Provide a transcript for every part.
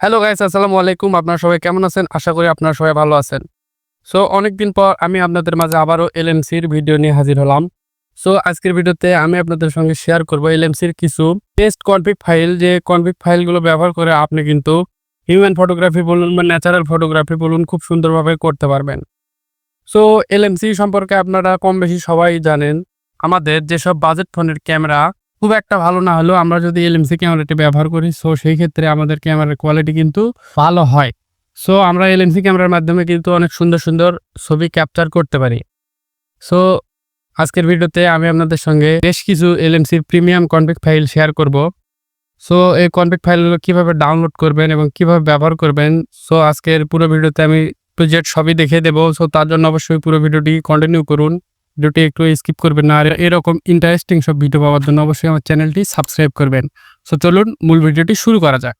Hello guys আসসালামু আলাইকুম। আপনারা সবাই কেমন আছেন? আশা করি আপনারা সবাই ভালো আছেন। সো অনেকদিন পর আমি আপনাদের মাঝে আবারও এলএমসির ভিডিও নিয়ে হাজির হলাম। সো আজকের ভিডিওতে আমি আপনাদের সঙ্গে শেয়ার করব এলএমসির কিছু টেস্ট কনফিগ ফাইল যে কনফিগ ফাইলগুলো ব্যবহার করে আপনি কিন্তু হিউম্যান ফটোগ্রাফি বলুন বা ন্যাচারাল ফটোগ্রাফি বলুন খুব সুন্দরভাবে করতে পারবেন। সো এলএমসি সম্পর্কে আপনারা কম বেশি সবাই জানেন। আমাদের যেসব বাজেট ফোনের ক্যামেরা খুব একটা ভালো না হলেও আমরা যদি এলএমসি ক্যামেরাটি ব্যবহার করি সো সেই ক্ষেত্রে আমাদের ক্যামেরার কোয়ালিটি কিন্তু ভালো হয়। সো আমরা এলএমসি ক্যামেরার মাধ্যমে কিন্তু অনেক সুন্দর সুন্দর ছবি ক্যাপচার করতে পারি। সো আজকের ভিডিওতে আমি আপনাদের সঙ্গে বেশ কিছু এলএমসির প্রিমিয়াম কনফিগ ফাইল শেয়ার করব। সো এই কনফিগ ফাইলগুলো কীভাবে ডাউনলোড করবেন এবং কীভাবে ব্যবহার করবেন সো আজকের পুরো ভিডিওতে আমি প্রজেক্ট সবই দেখে দেবো। সো তার জন্য অবশ্যই পুরো ভিডিওটি কন্টিনিউ করুন। ভিডিওটি একটু স্কিপ করবেন না, আর এরকম ইন্টারেস্টিং সব ভিডিও পাওয়ার জন্য অবশ্যই আমার চ্যানেলটি সাবস্ক্রাইব করবেন। সো চলুন মূল ভিডিওটি শুরু করা যাক।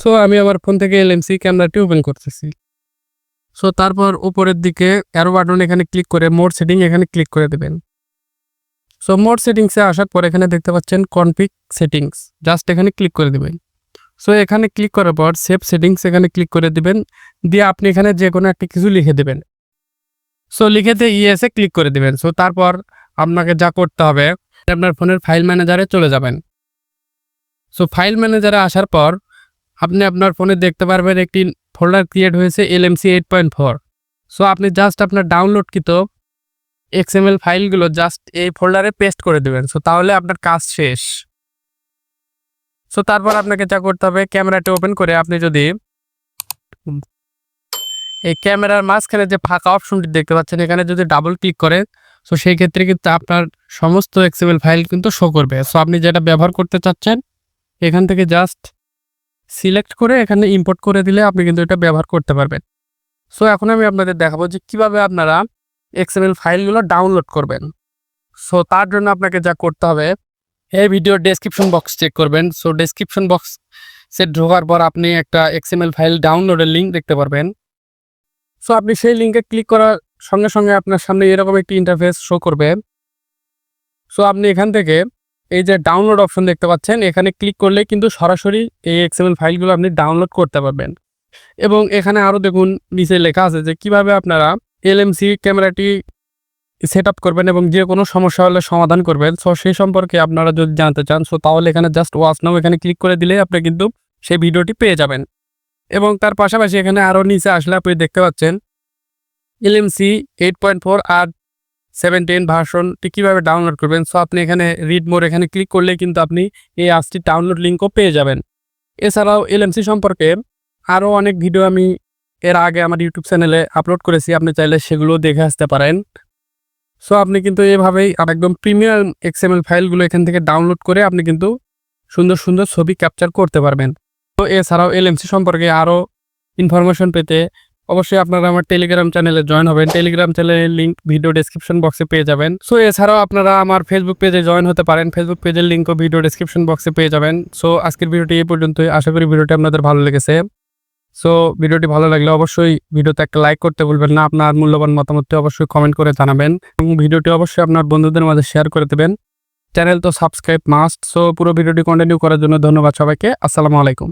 সো আমি আমার ফোন থেকে এলএমসি ক্যামেরাটি ওপেন করতেছি। সো তারপর উপরের দিকে অ্যারো বাটন এখানে ক্লিক করে মোড সেটিং এখানে ক্লিক করে দেবেন। সো মোড সেটিংসে আসার পর এখানে দেখতে পাচ্ছেন কনফিগ সেটিংস জাস্ট এখানে ক্লিক করে দেবেন। সো এখানে ক্লিক করার পর সেভ সেটিংস এখানে ক্লিক করে দিবেন। দিয়ে আপনি এখানে যে কোনো একটা কিছু লিখে দেবেন। সো লিখেতে ইএসএ ক্লিক করে দিবেন। সো তারপর আপনাকে যা করতে হবে আপনার ফোনের ফাইল ম্যানেজারে চলে যাবেন। সো ফাইল ম্যানেজারে আসার পর আপনি আপনার ফোনে দেখতে পারবেন একটি ফোল্ডার ক্রিয়েট হয়েছে LMC eight point four so আপনি জাস্ট আপনার ডাউনলোডকৃত এক্সএমএল ফাইলগুলো জাস্ট এই ফোল্ডারে পেস্ট করে দেবেন। সো তাহলে আপনার কাজ শেষ। সো তারপর আপনাকে যা করতে হবে ক্যামেরাটি ওপেন করে আপনি যদি এই ক্যামেরার মাঝখানে যে ফাঁকা অপশনটি দেখতে পাচ্ছেন, এখানে যদি ডাবল ক্লিক করেন সো সেই ক্ষেত্রে কিন্তু আপনার সমস্ত এক্সএমএল ফাইল কিন্তু শো করবে। সো আপনি যেটা ব্যবহার করতে চাচ্ছেন, এখান থেকে জাস্ট সিলেক্ট করে এখানে ইম্পোর্ট করে দিলে আপনি কিন্তু এটা ব্যবহার করতে পারবেন। সো এখন আমি আপনাদের দেখাবো যে কীভাবে আপনারা এক্সএমএল ফাইলগুলো ডাউনলোড করবেন। সো তার জন্য আপনাকে যা করতে হবে, এই ভিডিওর ডেসক্রিপশন বক্স চেক করবেন। সো ডেসক্রিপশন বক্স ঢোকার পর আপনি একটা এক্সএমএল ফাইল ডাউনলোডের লিঙ্ক দেখতে পারবেন। সো আপনি সেই লিঙ্কে ক্লিক করার সঙ্গে সঙ্গে আপনার সামনে এরকম একটি ইন্টারফেস শো করবে। সো আপনি এখান থেকে এই যে ডাউনলোড অপশন দেখতে পাচ্ছেন, এখানে ক্লিক করলে কিন্তু সরাসরি এই এক্সএমএল ফাইলগুলো আপনি ডাউনলোড করতে পারবেন। এবং এখানে আরও দেখুন, নিচে লেখা আছে যে কীভাবে আপনারা এলএমসি ক্যামেরাটি সেট আপ করবেন এবং যে কোনো সমস্যা হলে সমাধান করবেন। সো সেই সম্পর্কে আপনারা যদি জানতে চান সো তাহলে এখানে জাস্ট ওয়াচ নাও এখানে ক্লিক করে দিলে আপনি কিন্তু সেই ভিডিওটি পেয়ে যাবেন। এবং তার পাশাপাশি এখানে আরও নিচে আসলে আপনি দেখতে পাচ্ছেন এলএমসি এইট পয়েন্ট ফোর আর সেভেন্টিন ভার্সনটি কীভাবে ডাউনলোড করবেন। সো আপনি এখানে রিড মোর এখানে ক্লিক করলে কিন্তু আপনি এই আজটি ডাউনলোড লিঙ্কও পেয়ে যাবেন। এছাড়াও এলএমসি সম্পর্কে আরও অনেক ভিডিও আমি এর আগে আমার ইউটিউব চ্যানেলে আপলোড করেছি। আপনি চাইলে সেগুলো দেখে আসতে পারেন। সো আপনি কিন্তু এভাবেই একদম প্রিমিয়াম এক্সএমএল ফাইলগুলো এখান থেকে ডাউনলোড করে আপনি কিন্তু সুন্দর সুন্দর ছবি ক্যাপচার করতে পারবেন। তো এছাড়াও এলএমসি সম্পর্কে আরও ইনফরমেশন পেতে অবশ্যই আপনারা আমার টেলিগ্রাম চ্যানেলে জয়েন হবেন। টেলিগ্রাম চ্যানেলের লিঙ্ক ভিডিও ডেসক্রিপশন বক্সে পেয়ে যাবেন। সো এছাড়াও আপনারা আমার ফেসবুক পেজে জয়েন হতে পারেন। ফেসবুক পেজের লিঙ্কও ভিডিও ডেসক্রিপশন বক্সে পেয়ে যাবেন। সো আজকের ভিডিওটি এই পর্যন্তই। আশা করি ভিডিওটি আপনাদের ভালো লেগেছে। সো ভিডিওটি ভালো লাগলে অবশ্যই ভিডিওতে একটা লাইক করতে ভুলবেন না। আপনার মূল্যবান মতামতটি অবশ্যই কমেন্ট করে জানাবেন। এবং ভিডিওটি অবশ্যই আপনার বন্ধুদের মাঝে শেয়ার করে দেবেন। চ্যানেল তো সাবস্ক্রাইব মাস্ট সো পুরো ভিডিওটি কন্টিনিউ করার জন্য ধন্যবাদ সবাইকে। আসসালামু আলাইকুম।